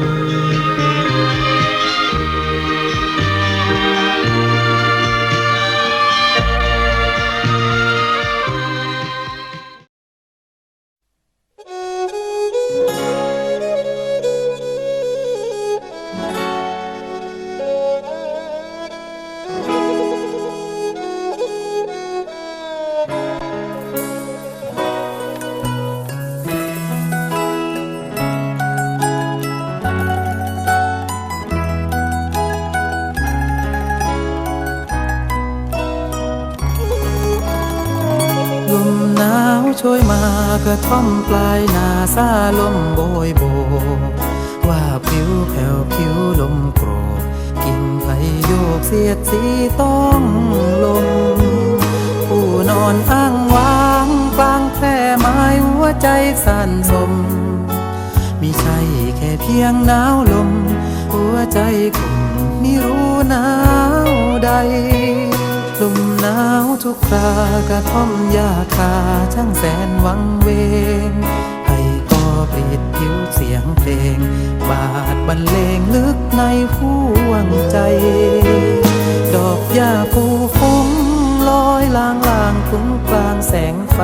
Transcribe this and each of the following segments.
Música ช่วยมากระท่อมปลายนาซาลมโบยโบ ว่าผิวแผ่วผิวลมโกรกกิ่งไผ่โยกเสียดสีต้องลมผู้นอนอ้างว้างกลางแพร่ไม้หัวใจสั่นสมมิใช่แค่เพียงหนาวลม หัวใจคงไม่รู้หนาวใด ทุกครากระท่อมยาคาช่างแสนหวังเวง ให้ก็ปลิดผิวเสียงเพลง บาดบรรเลงลึกในห่วงใจ ดอกหญ้าปูฟุ้งลอยลางลางคุ้งกลางแสงไฟ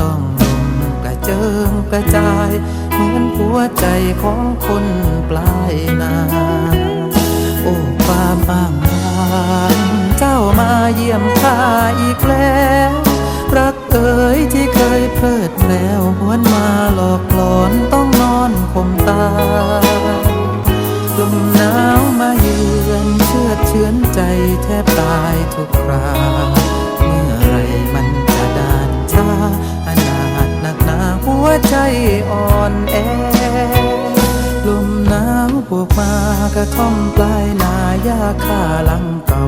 ต้องลมกระเจิงกระจาย เหมือนหัวใจของคนปลายนา โอ้ความอ้างว้าง เยี่ยมข้าอีกแล้ว รักเอ๋ยที่เคยเพลิดเพล้วหวนมาหลอกหลอนต้องนอนคมตาลมหนาวมาเยือนเชื่อเชื้อนใจแทบตายทุกครา เมื่อไรมันจะดานชาอนาถหนักหนาหัวใจอ่อนแอลมหนาวบวกมากระท่อมปลายนาหญ้าคาลังเก่า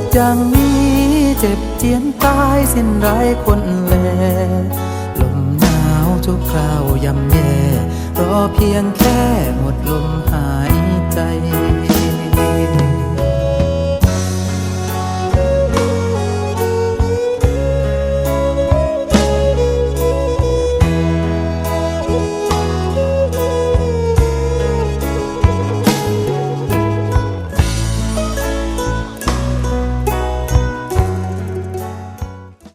ดอย่างนี้เจ็บเจียนตายสิ้นไรคนแล ลมหนาวทุกคราวยำแย่รอเพียงแค่หมดลมหายใจ